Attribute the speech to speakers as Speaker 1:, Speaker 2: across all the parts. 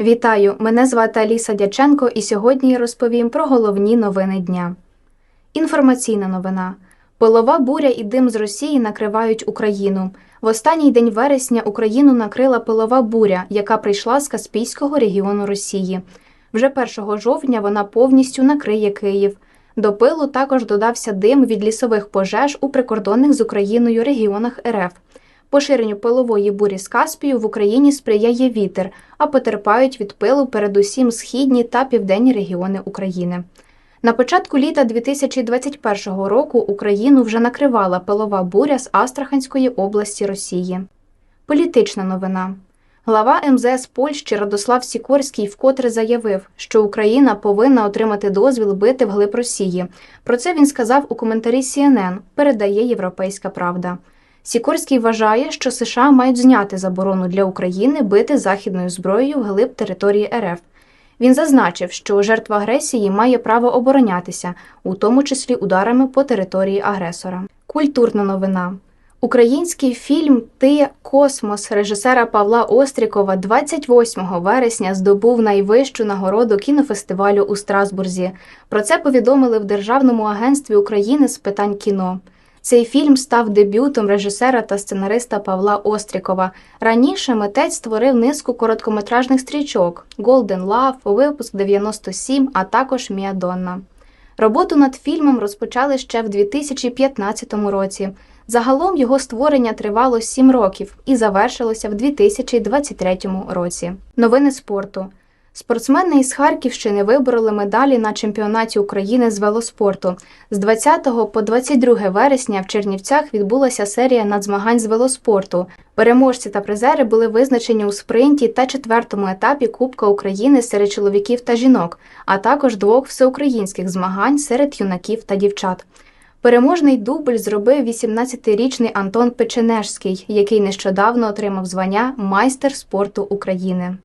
Speaker 1: Вітаю! Мене звати Аліса Дяченко, і сьогодні я розповім про головні новини дня. Інформаційна новина: пилова буря і дим з Росії накривають Україну. В останній день вересня Україну накрила пилова буря, яка прийшла з Каспійського регіону Росії. Вже 1 жовтня вона повністю накриє Київ. До пилу також додався дим від лісових пожеж у прикордонних з Україною регіонах РФ. Поширенню пилової бурі з Каспію в Україні сприяє вітер, а потерпають від пилу передусім східні та південні регіони України. На початку літа 2021 року Україну вже накривала пилова буря з Астраханської області Росії. Політична новина. Глава МЗС Польщі Радослав Сікорський вкотре заявив, що Україна повинна отримати дозвіл бити вглиб Росії. Про це він сказав у коментарі CNN, передає Європейська Правда. Сікорський вважає, що США мають зняти заборону для України бити західною зброєю вглиб території РФ. Він зазначив, що жертва агресії має право оборонятися, у тому числі ударами по території агресора. Культурна новина. Український фільм Ти Космос режисера Павла Острікова 28 вересня здобув найвищу нагороду кінофестивалю у Страсбурзі. Про це повідомили в Державному агентстві України з питань кіно. Цей фільм став дебютом режисера та сценариста Павла Острікова. Раніше митець створив низку короткометражних стрічок Golden Love, випуск 97, а також Міадонна. Роботу над фільмом розпочали ще в 2015 році. Загалом його створення тривало 7 років і завершилося в 2023 році. Новини спорту. Спортсмени із Харківщини вибороли медалі на чемпіонаті України з велоспорту. З 20 по 22 вересня в Чернівцях відбулася серія надзмагань з велоспорту. Переможці та призери були визначені у спринті та четвертому етапі Кубка України серед чоловіків та жінок, а також двох всеукраїнських змагань серед юнаків та дівчат. Переможний дубль зробив 18-річний Антон Печенежський, який нещодавно отримав звання майстер спорту України.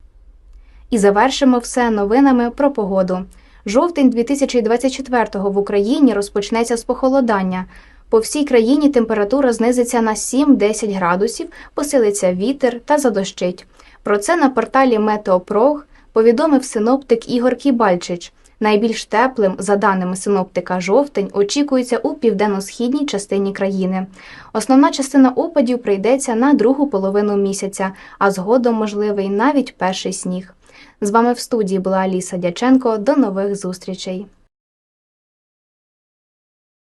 Speaker 1: І завершимо все новинами про погоду. Жовтень 2024-го в Україні розпочнеться з похолодання. По всій країні температура знизиться на 7-10 градусів, посилиться вітер та задощить. Про це на порталі Метеопрог повідомив синоптик Ігор Кібальчич. Найбільш теплим, за даними синоптика, жовтень очікується у південно-східній частині країни. Основна частина опадів прийдеться на другу половину місяця, а згодом можливий навіть перший сніг. З вами в студії була Аліса Дяченко. До нових зустрічей.